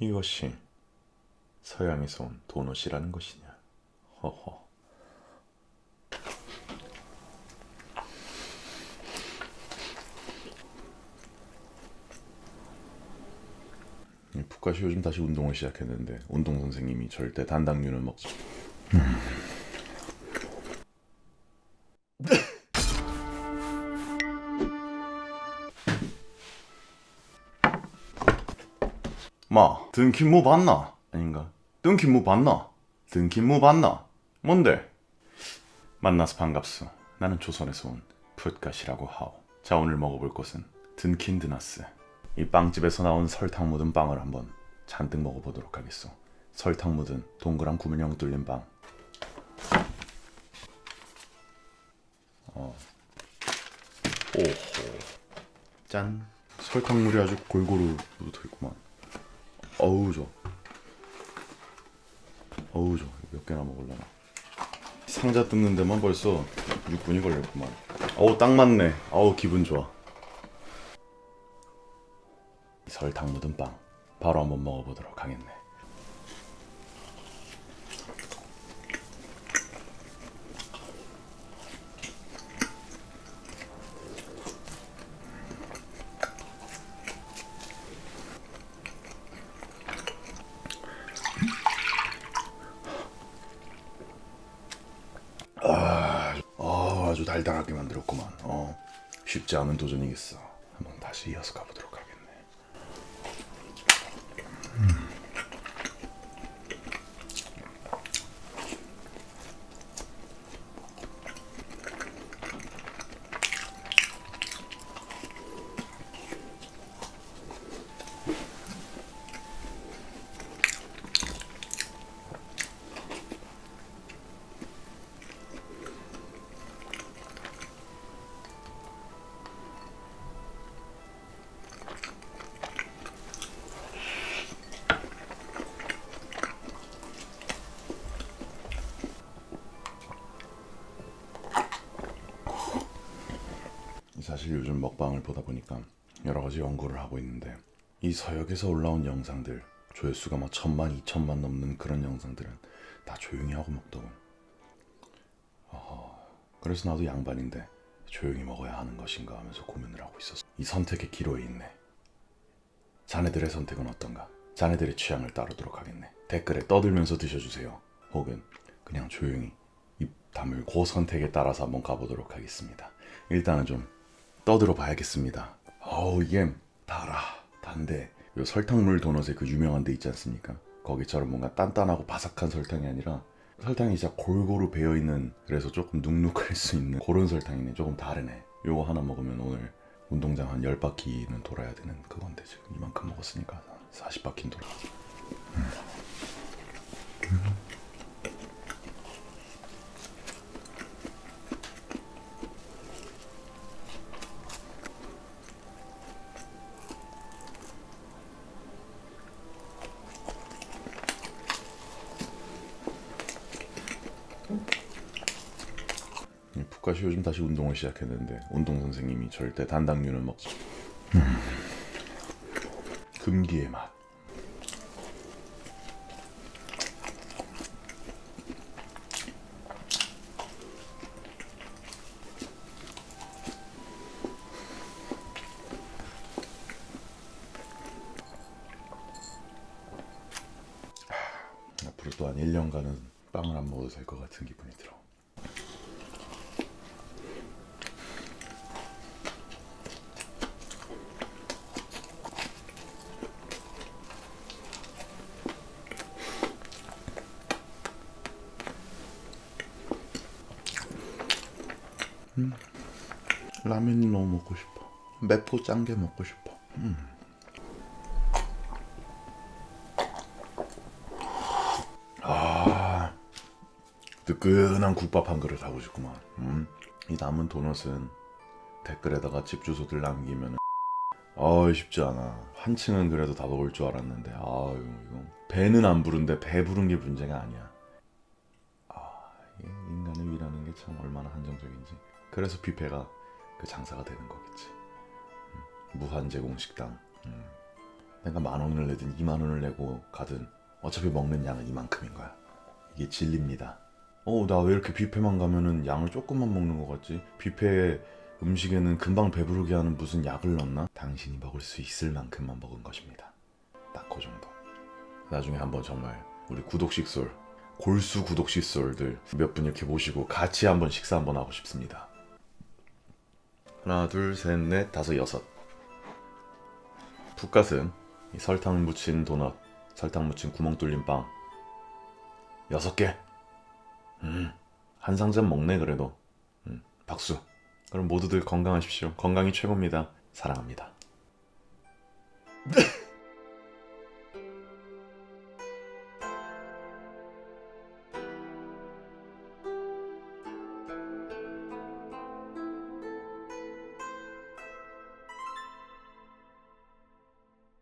이것이 서양에서 온 도넛이라는 것이냐? 허허. 이 푸카시 요즘 다시 운동을 시작했는데 운동 선생님이 절대 단당류는 먹지. 마, 등킨 뭐 봤나? 아닌가? 등킨 뭐 봤나? 등킨 뭐 봤나? 뭔데? 만나서 반갑소. 나는 조선에서 온 풋갓이라고 하오. 자, 오늘 먹어볼 것은 든킨 드나스. 이 빵집에서 나온 설탕 묻은 빵을 한번 잔뜩 먹어보도록 하겠소. 설탕 묻은 동그란 구멍 뚫린 빵. 어. 오호. 짠. 설탕물이 아주 골고루 묻어 있구만. 어우 좋아. 어우 좋아. 몇 개나 먹을려나. 상자 뜯는 데만 벌써 6분이 걸렸구만. 어우 딱 맞네. 어우 기분 좋아. 이 설탕 묻은 빵 바로 한번 먹어보도록 하겠네. 아, 아주 달달하게 만들었구만. 어, 쉽지 않은 도전이겠어. 한번 다시 이어서 가보도록 하겠 사실 요즘 먹방을 보다 보니까 여러 가지 연구를 하고 있는데 이 서역에서 올라온 영상들 조회수가 막 천만, 이천만 넘는 그런 영상들은 다 조용히 하고 먹더군. 어허, 그래서 나도 양반인데 조용히 먹어야 하는 것인가 하면서 고민을 하고 있었어. 이 선택의 기로에 있네. 자네들의 선택은 어떤가? 자네들의 취향을 따르도록 하겠네. 댓글에 떠들면서 드셔주세요. 혹은 그냥 조용히 입 다물고 선택에 따라서 한번 가보도록 하겠습니다. 일단은 좀 떠들어 봐야겠습니다. 어우 이게 달아 단데 요 설탕물 도넛의 그 유명한 데 있지 않습니까? 거기처럼 뭔가 단단하고 바삭한 설탕이 아니라 설탕이 진짜 골고루 배어 있는 그래서 조금 눅눅할 수 있는 그런 설탕이네. 조금 다르네. 요거 하나 먹으면 오늘 운동장 한 10바퀴는 돌아야 되는 그건데 지금 이만큼 먹었으니까 40바퀴는 돌아. 이 푸카시 요즘 다시 운동을 시작했는데 운동 선생님이 절대 단당류는 먹지. 금기의 맛. 하, 앞으로 또 한 1년간은 빵을 안 먹어도 될 것 같은 기분이 들어. 라면이 너무 먹고 싶어. 맵고 짠게 먹고 싶어. 음. 아, 뜨끈한 국밥 한 그릇 하고 싶구만. 음. 이 남은 도넛은 댓글에다가 집 주소들 남기면 아 쉽지 않아. 한 층은 그래도 다 먹을 줄 알았는데 아유 이거 배는 안 부른데 배 부른 게 문제가 아니야. 참 얼마나 한정적인지. 그래서 뷔페가 그 장사가 되는 거겠지. 음, 무한 제공 식당. 음. 내가 만 원을 내든 2만 원을 내고 가든 어차피 먹는 양은 이만큼인 거야. 이게 진리입니다. 어, 나 왜 이렇게 뷔페만 가면은 양을 조금만 먹는 것 같지? 뷔페 음식에는 금방 배부르게 하는 무슨 약을 넣나? 당신이 먹을 수 있을 만큼만 먹은 것입니다. 딱 그 정도. 나중에 한번 정말 우리 구독식솔, 골수 구독식솔들 몇 분 이렇게 모시고 같이 한번 식사 한번 하고 싶습니다. 하나, 둘, 셋, 넷, 다섯, 여섯. 풋갓은 이 설탕 묻힌 도넛, 설탕 묻힌 구멍 뚫린 빵 여섯 개. 음, 한 상점 먹네 그래도. 음, 박수. 그럼 모두들 건강하십시오. 건강이 최고입니다. 사랑합니다.